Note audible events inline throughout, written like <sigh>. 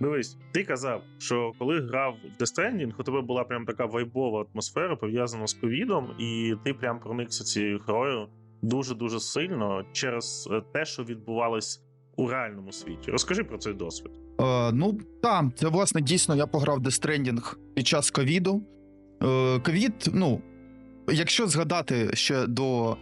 Дивись, ти казав, що коли грав в Death Stranding, у тебе була прям така вайбова атмосфера пов'язана з ковідом, і ти прям проникся цією грою дуже дуже сильно через е, те, що відбувалось у реальному світі. Розкажи про цей досвід. Е, ну, так, це власне дійсно я пограв Stranding під час ковіду. Е, Ковід, ну, якщо згадати ще до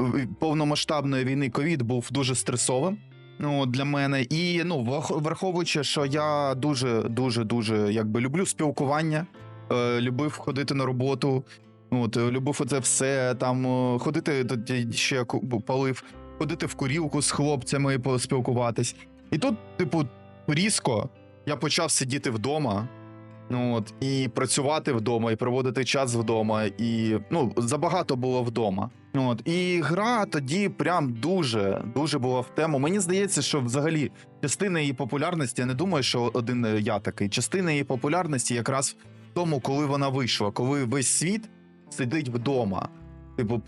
е, повномасштабної війни, ковід був дуже стресовим ну, для мене. І ну, врах- враховуючи, що я дуже, дуже, дуже якби люблю спілкування, е, любив ходити на роботу. От, любив оце все там е, ходити тоді ще палив, ходити в курілку з хлопцями, поспілкуватись. І тут, типу, різко я почав сидіти вдома. Ну от і працювати вдома, і проводити час вдома, і ну забагато було вдома. От і гра тоді прям дуже дуже була в тему. Мені здається, що взагалі частина її популярності, я не думаю, що один е, я такий. Частина її популярності якраз в тому, коли вона вийшла, коли весь світ сидить вдома. Типу,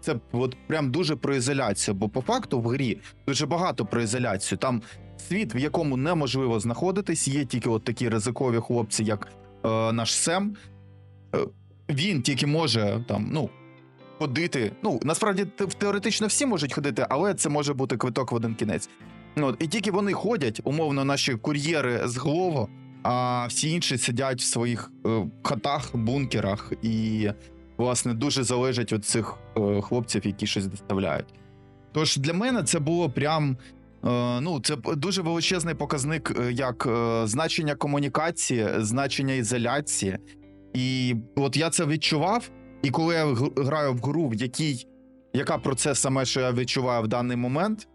це от прям дуже про ізоляцію. Бо по факту в грі дуже багато про ізоляцію. Там світ, в якому неможливо знаходитись, є тільки от такі ризикові хлопці, як е, наш Сем. Е, він тільки може там, ну. Ходити. Ну, насправді теоретично всі можуть ходити, але це може бути квиток в один кінець. Ну, і тільки вони ходять, умовно, наші кур'єри з Глово, а всі інші сидять в своїх е, хатах, бункерах і, власне, дуже залежать від цих е, хлопців, які щось доставляють. Тож для мене це було прям. е, Ну, це дуже величезний показник, е, як е, значення комунікації, значення ізоляції. І от я це відчував. І коли я граю в гру, в якій яка про це саме, що я відчуваю в даний момент,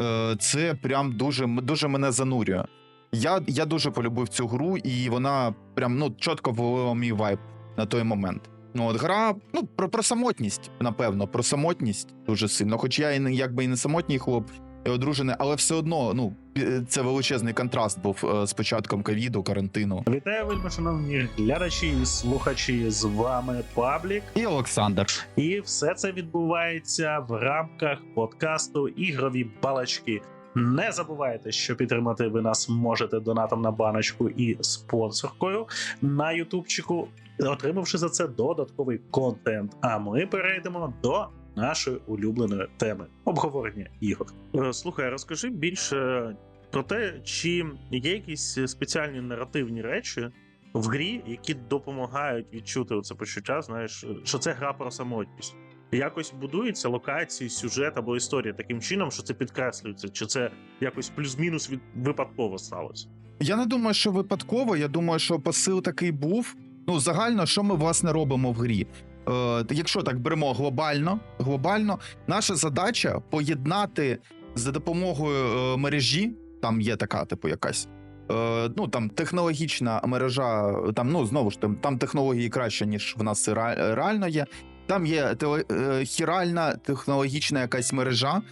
е, це прям дуже, дуже мене занурює. Я, я дуже полюбив цю гру, і вона прям ну, чітко вловила мій вайб на той момент. Ну, от гра, ну, про, про самотність, напевно, про самотність дуже сильно. Хоч я і якби і не самотній хлоп, і одружений, але все одно, ну, це величезний контраст був е, з початком ковіду, карантину. Вітаю, вельми шановні глядачі і слухачі. З вами Паблік. І Олександр. І все це відбувається в рамках подкасту Ігрові балачки. Не забувайте, що підтримати ви нас можете донатом на баночку і спонсоркою на Ютубчику, отримавши за це додатковий контент. А ми перейдемо до нашої улюбленої теми обговорення ігор. Е, Слухай, розкажи більше про те, чи є якісь спеціальні наративні речі в грі, які допомагають відчути це почуття, знаєш, що це гра про самотність. Якось будується локації, сюжет або історія таким чином, що це підкреслюється, чи це якось плюс-мінус від випадково сталося. Я не думаю, що випадково. Я думаю, що посил такий був. Ну, загально, що ми власне робимо в грі? Е, якщо так беремо глобально, глобально, наша задача поєднати за допомогою е, мережі. Там є така, типу, якась. Е, ну там технологічна мережа, там ну знову ж там, там технології краще, ніж в нас реально є. Там є хіральна технологічна якась мережа,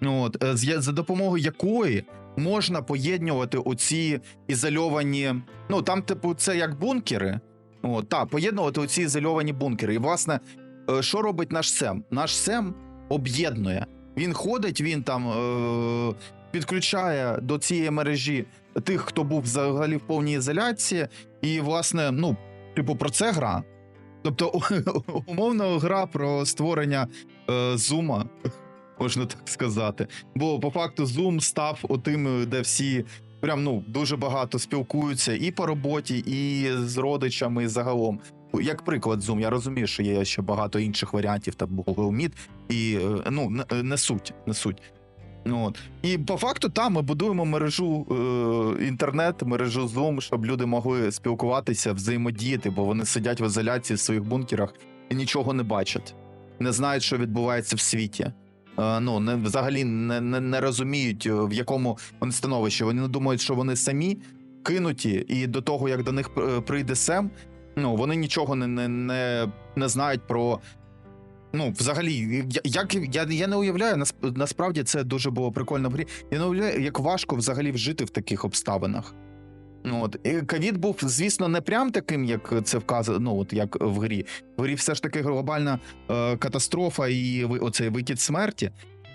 ну, от, за допомогою якої можна поєднувати оці ізольовані. Ну там, типу, це як бункери. От, так, поєднувати оці ізольовані бункери. І, власне, е, що робить наш Сем? Наш Сем об'єднує. Він ходить, він там е- підключає до цієї мережі тих, хто був взагалі в повній ізоляції. І, власне, ну, типу, про це гра. Тобто, <laughs> умовно, гра про створення е, зума, <laughs> можна так сказати. Бо по факту Zoom став отим, де всі прям ну дуже багато спілкуються і по роботі, і з родичами і загалом. Як приклад, Zoom, я розумію, що є ще багато інших варіантів, там Google Meet, і е, ну не, не суть, не суть. Ну, от. І по факту там ми будуємо мережу е, інтернет, мережу Zoom, щоб люди могли спілкуватися, взаємодіяти, бо вони сидять в ізоляції в своїх бункерах і нічого не бачать, не знають, що відбувається в світі. Е, ну не взагалі не, не, не розуміють, е, в якому вони становищі. Вони думають, що вони самі кинуті, і до того, як до них е, прийде Сем, ну вони нічого не, не, не, не знають про. Ну, взагалі, як я, я не уявляю, насп- насправді це дуже було прикольно в грі. Я не уявляю, як важко взагалі вжити в таких обставинах. Ну, от. Ковід був, звісно, не прям таким, як це вказано, ну, от як в грі. В грі все ж таки глобальна е, катастрофа і оцей викид смерті.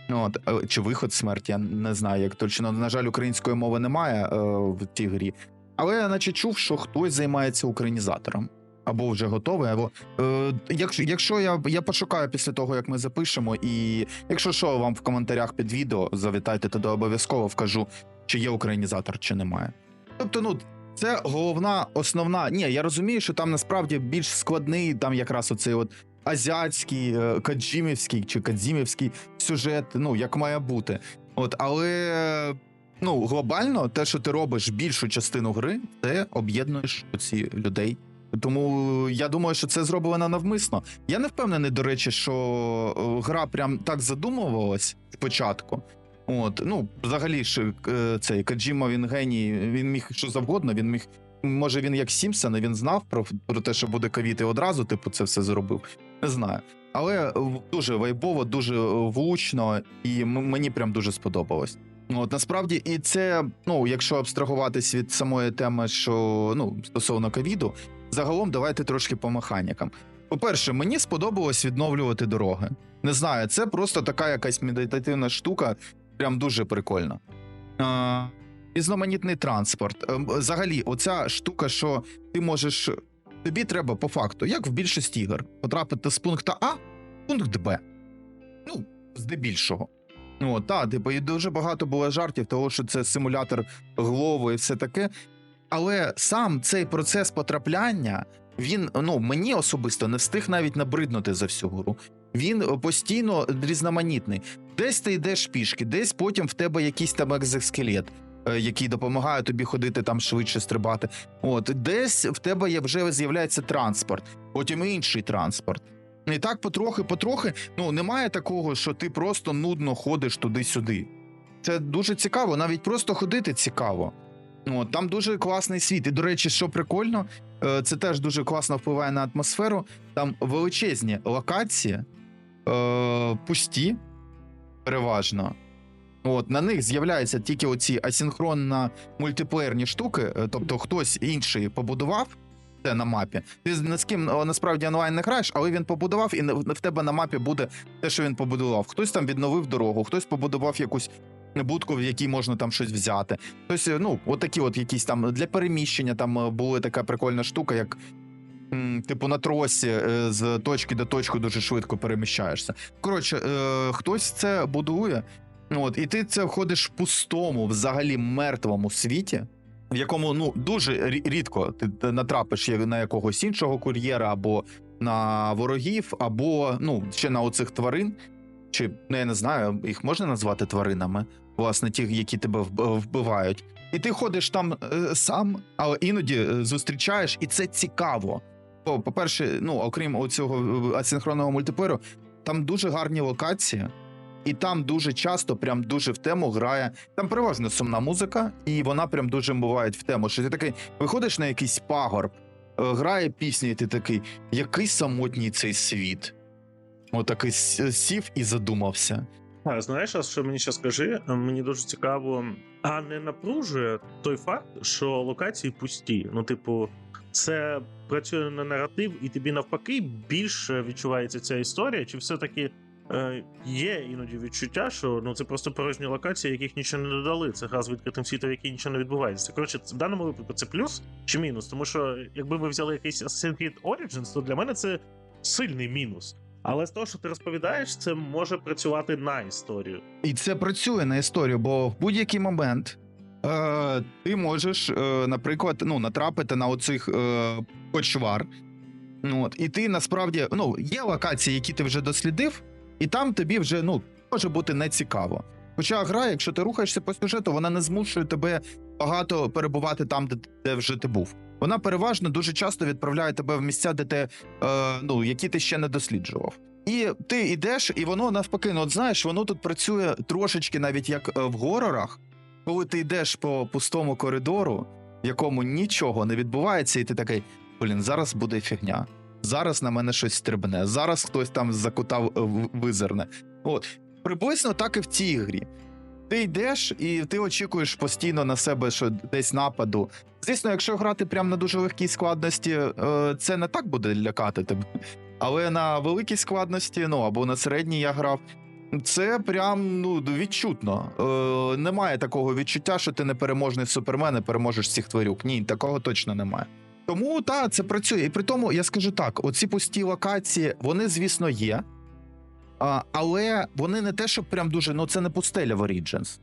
От, е, чи виход смерті, я не знаю, як точно. На жаль, української мови немає е, в цій грі. Але я наче чув, що хтось займається українізатором. Або вже готовий, або е, якщо, якщо я, я пошукаю після того, як ми запишемо, і якщо що, вам в коментарях під відео завітайте, тоді обов'язково вкажу, чи є українізатор, чи немає. Тобто, ну це головна основна. Ні, я розумію, що там насправді більш складний, там якраз оцей от азіатський, е, каджімівський чи кадзімівський сюжет, ну як має бути. От, але ну глобально, те, що ти робиш більшу частину гри, ти об'єднуєш оці людей. Тому я думаю, що це зроблено навмисно. Я не впевнений, до речі, що е, гра прям так задумувалась спочатку. От, ну, взагалі ж е, цей Каджіма, він геній, він міг що завгодно, він міг. Може, він як Сімпсон, він знав про, про те, що буде ковід, і одразу, типу, це все зробив. Не знаю. Але дуже вайбово, дуже е, влучно, і мені прям дуже сподобалось. От насправді, і це, ну, якщо абстрагуватись від самої теми, що ну стосовно ковіду, загалом давайте трошки по механікам. По-перше, мені сподобалось відновлювати дороги. Не знаю, це просто така якась медитативна штука, прям дуже прикольно. Різноманітний транспорт. Ем, Взагалі, оця штука, що ти можеш. Тобі треба по факту, як в більшості ігор, потрапити з пункту А в пункт Б. Ну, здебільшого. О, та, типу, і дуже багато було жартів, того, що це симулятор голови і все таке. Але сам цей процес потрапляння, він ну мені особисто не встиг навіть набриднути за всю гру. Він постійно різноманітний. Десь ти йдеш пішки, десь потім в тебе якийсь там екзоскелет, е, який допомагає тобі ходити там швидше стрибати. От десь в тебе вже з'являється транспорт, потім інший транспорт. І так потрохи, потрохи. Ну немає такого, що ти просто нудно ходиш туди-сюди. Це дуже цікаво, навіть просто ходити цікаво. От, там дуже класний світ. І, до речі, що прикольно, це теж дуже класно впливає на атмосферу. Там величезні локації, е, пусті, переважно. От, на них з'являються тільки оці асінхронно мультиплеєрні штуки, е, тобто хтось інший побудував це на мапі. Ти з- ким насправді онлайн не граєш, але він побудував, і в тебе на мапі буде те, що він побудував. Хтось там відновив дорогу, хтось побудував якусь будку, в якій можна там щось взяти. Хтось, е, ну, отакі от якісь там для переміщення там е, була така прикольна штука, як. Типу на тросі е, з точки до точки дуже швидко переміщаєшся. Коротше, е, хтось це будує, от, і ти це ходиш в пустому, взагалі мертвому світі, в якому ну дуже рідко ти натрапиш на якогось іншого кур'єра або на ворогів, або ну ще на оцих тварин. Чи ну я не знаю, їх можна назвати тваринами, власне, ті, які тебе вбивають. І ти ходиш там е, сам, але іноді е, зустрічаєш, і це цікаво. Бо, по-перше, ну окрім цього асинхронного мультиплеєру, там дуже гарні локації, і там дуже часто, прям дуже в тему грає. Там переважно сумна музика, і вона прям дуже буває в тему. Що ти такий виходиш на якийсь пагорб, е, грає пісня, і ти такий, який самотній цей світ. Отакий сів і задумався. А знаєш, а що мені ще скажи? Мені дуже цікаво, а не напружує той факт, що локації пусті. Ну, типу, це працює на наратив, і тобі навпаки більше відчувається ця історія, чи все-таки е, є іноді відчуття, що ну це просто порожні локації, яких нічого не додали. Це гра з відкритим світом, в якій нічого не відбувається. Коротше, в даному випадку це плюс чи мінус? Тому що якби ми взяли якийсь Assassin's Creed Origins, то для мене це сильний мінус. Але з того, що ти розповідаєш, це може працювати на історію. І це працює на історію, бо в будь-який момент е, ти можеш, е, наприклад, ну, натрапити на оцих е, почвар. Ну, От, і ти насправді ну, є локації, які ти вже дослідив, і там тобі вже ну, може бути нецікаво. Хоча гра, якщо ти рухаєшся по сюжету, вона не змушує тебе багато перебувати там, де, де вже ти був. Вона переважно дуже часто відправляє тебе в місця, де ти, е, ну, які ти ще не досліджував. І ти йдеш, і воно навпаки, ну от знаєш, воно тут працює трошечки навіть як е, в горорах, коли ти йдеш по пустому коридору, в якому нічого не відбувається, і ти такий: блін, зараз буде фігня. Зараз на мене щось стрибне, зараз хтось там за кута в- в- визирне. От приблизно так і в цій грі. Ти йдеш і ти очікуєш постійно на себе, що десь нападу. Звісно, якщо грати прямо на дуже легкій складності, е, це не так буде лякати тебе. Але на великій складності, ну або на середній я грав, Це прям ну відчутно. Е, немає такого відчуття, що ти непереможний супермен і переможеш всіх тварюк. Ні, такого точно немає. Тому так, це працює. І при тому, я скажу так: оці пусті локації, вони, звісно, є. Але вони не те, що прям дуже. Ну, це не пустеля в Origins.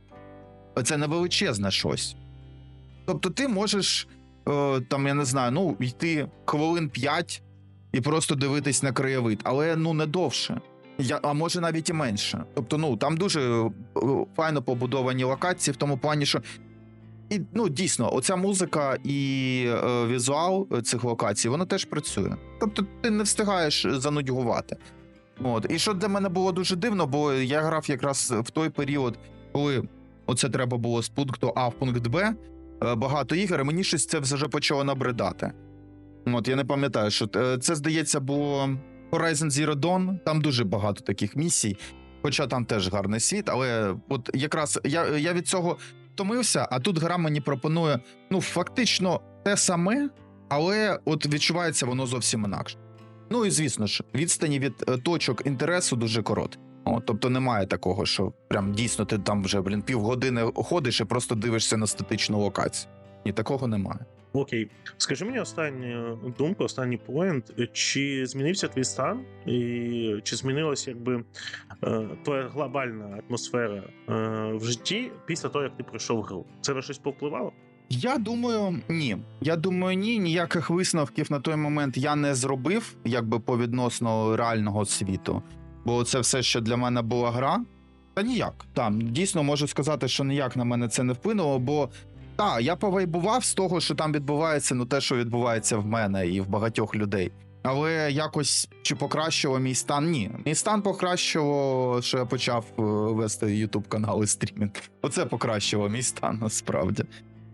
Це не величезне щось. Тобто, ти можеш, е, там, я не знаю, ну, йти хвилин 5 і просто дивитись на краєвид, але ну не довше. Я, а може навіть і менше. Тобто, ну там дуже е, файно побудовані локації, в тому плані, що і ну дійсно, оця музика і е, візуал цих локацій, воно теж працює. Тобто, ти не встигаєш занудьгувати. От і що для мене було дуже дивно, бо я грав якраз в той період, коли оце треба було з пункту А в пункт Б. е, Багато ігор, і мені щось це вже почало набридати. От я не пам'ятаю, що е, це здається було Horizon Zero Dawn, там дуже багато таких місій, хоча там теж гарний світ, але от якраз я, я від цього втомився, а тут гра мені пропонує ну, фактично те саме, але от відчувається воно зовсім інакше. Ну і звісно ж, відстані від е, точок інтересу дуже короткі. О, тобто немає такого, що прям дійсно ти там вже блін півгодини ходиш і просто дивишся на статичну локацію. Ні, такого немає. Окей, скажи мені останню думку, останній поінт. Чи змінився твій стан, і чи змінилася якби е, твоя глобальна атмосфера е, в житті після того, як ти пройшов гру? Це на щось повпливало? Я думаю, ні. Я думаю, ні. Ніяких висновків на той момент я не зробив, якби по відносно реального світу. Бо це все, що для мене була гра. Та ніяк. Там дійсно можу сказати, що ніяк на мене це не вплинуло, бо так, я повайбував з того, що там відбувається, ну те, що відбувається в мене і в багатьох людей. Але якось чи покращило мій стан? Ні. Мій стан покращило, що я почав е, вести YouTube канал і стрімінг. Оце покращило мій стан насправді.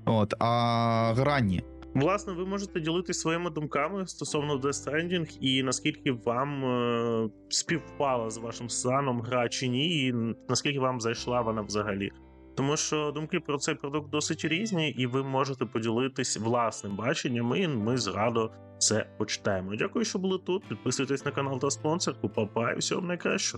От, а гра ні. Власне, ви можете ділитися своїми думками стосовно Death Stranding і наскільки вам е, співпала з вашим станом гра чи ні, і наскільки вам зайшла вона взагалі. Тому що думки про цей продукт досить різні, і ви можете поділитись власним баченням, і ми з радо це почитаємо. Дякую, що були тут. Підписуйтесь на канал та спонсорку. Папа, і всього найкращого.